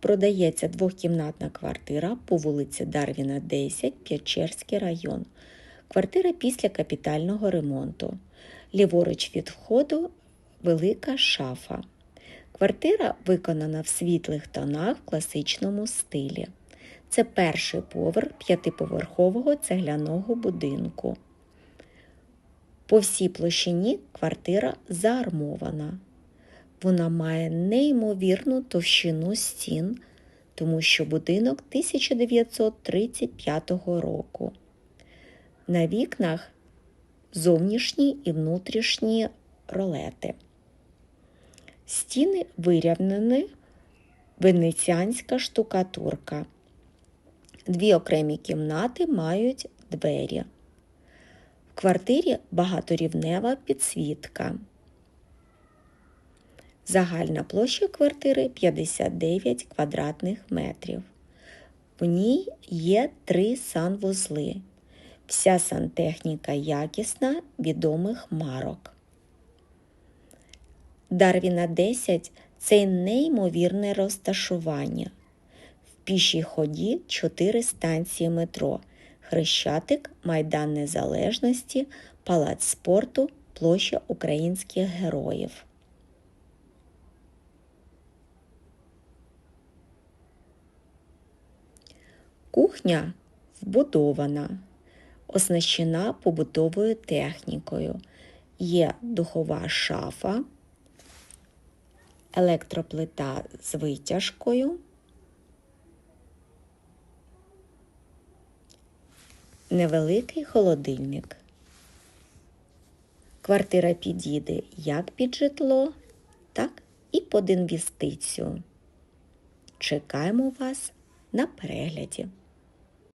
Продається двохкімнатна квартира по вулиці Дарвіна, 10, П'ячерський район. Квартира після капітального ремонту. Ліворуч від входу велика шафа. Квартира виконана в світлих тонах в класичному стилі. Це перший поверх п'ятиповерхового цегляного будинку. По всій площині квартира заармована. Вона має неймовірну товщину стін, тому що будинок 1935 року. На вікнах зовнішні і внутрішні ролети. Стіни вирівнені венеціанська штукатурка. Дві окремі кімнати мають двері. В квартирі багаторівнева підсвітка. Загальна площа квартири 59 квадратних метрів. В ній є три санвузли. Вся сантехніка якісна, відомих марок. Дарвіна 10 це неймовірне розташування. В пішій ході 4 станції метро, Хрещатик, Майдан Незалежності, Палац спорту, площа українських героїв. Кухня вбудована, оснащена побутовою технікою. Є духова шафа, електроплита з витяжкою, невеликий холодильник. Квартира підійде як під житло, так і під інвестицію. Чекаємо вас на перегляді.